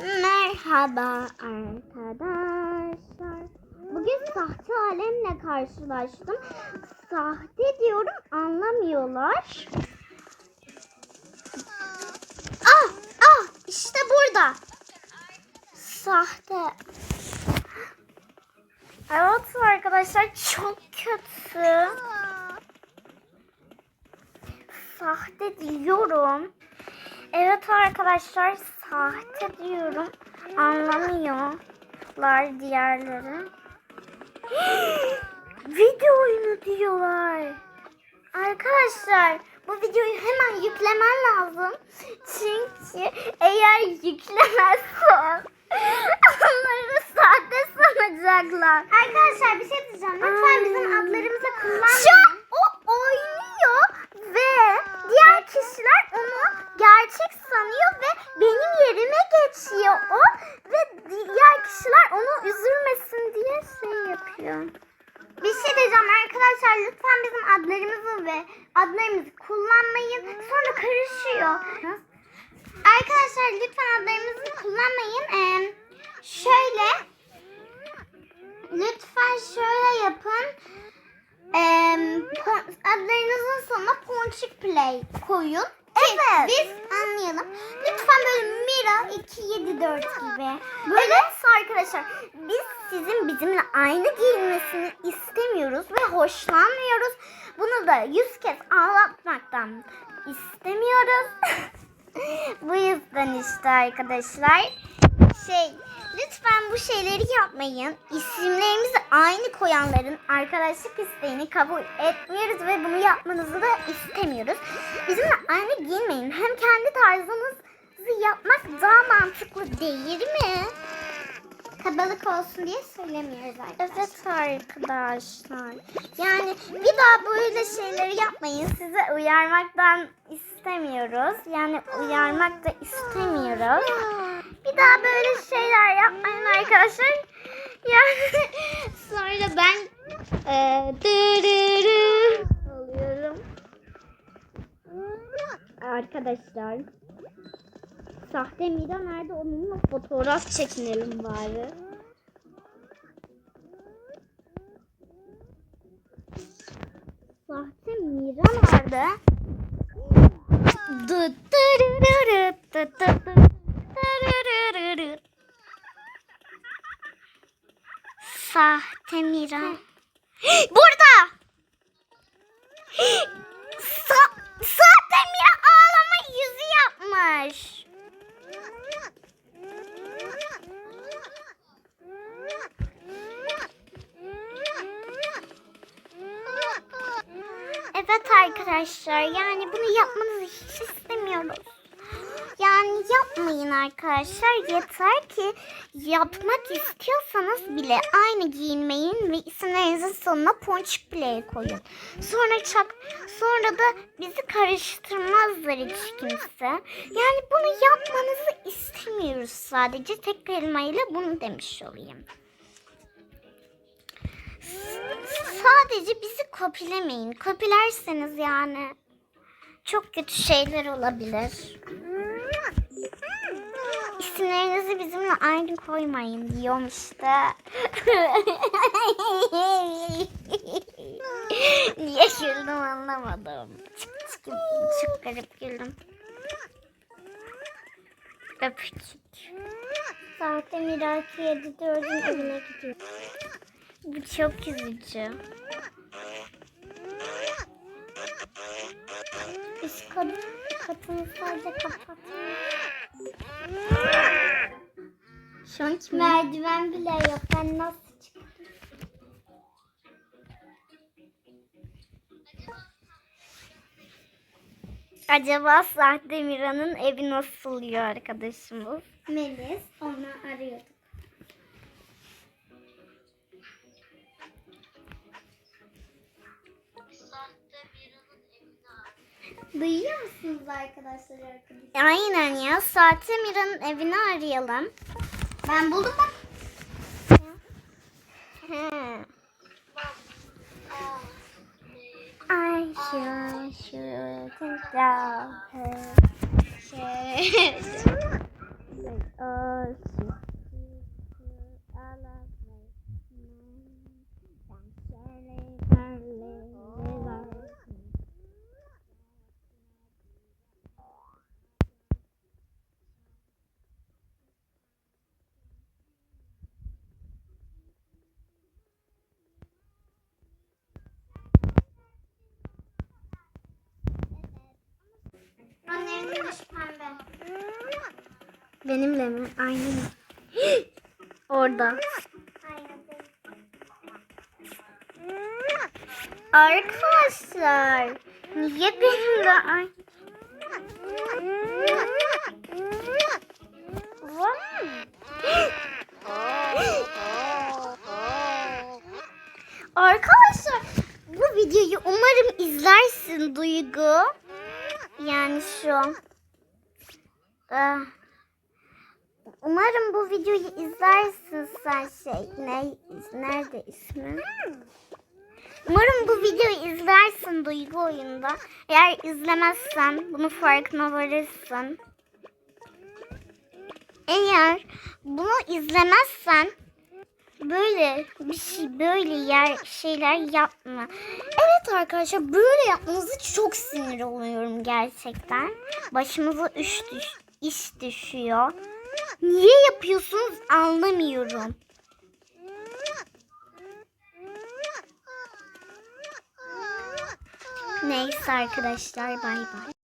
Merhaba arkadaşlar. Bugün sahte alemle karşılaştım. Sahte diyorum anlamıyorlar. Ah ah işte burada. Sahte. Evet arkadaşlar çok kötü. Sahte diyorum. Evet arkadaşlar sahte diyorum. Anlamıyorlar diğerleri. Video oyunu diyorlar. Arkadaşlar bu videoyu hemen yüklemen lazım. Çünkü eğer yüklemezsen onları sahte sanacaklar. Arkadaşlar bir şey diyeceğim. Lütfen bizim adlarımızı kullanmayın. Şu an o oynuyor ve diğer kişiler onu gerçek sanıyor ve benim yerime geçiyor o ve diğer kişiler onu üzülmesin diye yapıyor. Bir şey diyeceğim arkadaşlar lütfen bizim adlarımızı ve adlarımızı kullanmayın. Sonra karışıyor. Arkadaşlar lütfen adlarımızı kullanmayın. Ee, şöyle lütfen şöyle yapın. Ee, adlarınızın sonuna Ponçik Play koyun. Evet. Biz anlayalım. Lütfen böyle Mira 274 gibi. Böyle arkadaşlar biz sizin bizimle aynı giyinmesini istemiyoruz ve hoşlanmıyoruz. Bunu da yüz kez ağlatmaktan istemiyoruz. Bu yüzden işte arkadaşlar şey lütfen bu şeyleri yapmayın. İsimlerimizi aynı koyanların arkadaşlık isteğini kabul etmiyoruz ve bunu yapmanızı da istemiyoruz. Bizimle aynı giyinmeyin. Hem kendi tarzınızı yapmak daha mantıklı değil mi? Kabalık olsun diye söylemiyoruz arkadaşlar. Evet arkadaşlar. Yani bir daha böyle şeyleri yapmayın. Size uyarmaktan istemiyoruz. Yani uyarmak da istemiyoruz. Bir daha böyle şeyler yapmayın arkadaşlar. Yani sonra ben e, dırırı oluyorum. Arkadaşlar. Sahte Mira nerede? Onunla fotoğraf çekinelim bari. Sahte Mira nerede? Dı Evet arkadaşlar yani bunu yapmanızı hiç istemiyoruz. Yani yapmayın arkadaşlar. Yeter ki yapmak istiyorsanız bile aynı giyinmeyin ve isimlerinizin sonuna ponçik play koyun. Sonra çak sonra da bizi karıştırmazlar hiç kimse. Yani bunu yapmanızı istemiyoruz sadece. Tek kelimeyle bunu demiş olayım. Sadece bizi kopyalemeyin. Kopyalerseniz yani çok kötü şeyler olabilir. İsimlerinizi bizimle aynı koymayın diyorum işte. Niye güldüm anlamadım. Çık çık çok garip güldüm. Öpücük. Sahte Miraki 74'ün evine gidiyor. Bu çok üzücü. Üst kat, katını sadece kapat. Şu an merdiven bile yok. Ben nasıl çıktım? Acaba sahte Mira'nın evi nasıl oluyor arkadaşımız? Melis onu arıyorduk. Duyuyor musunuz arkadaşlar arkadaşlar? Aynen ya. Sahte Mira'nın evini arayalım. Ben buldum bak. He. I sure shouldn't love pembe. Benimle mi? Aynı mı? Orada. Arkadaşlar. Niye benimle aynı? Arkadaşlar bu videoyu umarım izlersin Duygu. Yani şu. Ah. Umarım bu videoyu izlersin sen şey. Ne, nerede ismi? Umarım bu videoyu izlersin Duygu oyunda. Eğer izlemezsen bunu farkına varırsın. Eğer bunu izlemezsen böyle bir şey böyle yer şeyler yapma. Evet arkadaşlar böyle yapmanızı çok sinir oluyorum gerçekten. Başımıza iş, düş, iş düşüyor. Niye yapıyorsunuz anlamıyorum. Neyse arkadaşlar bay bay.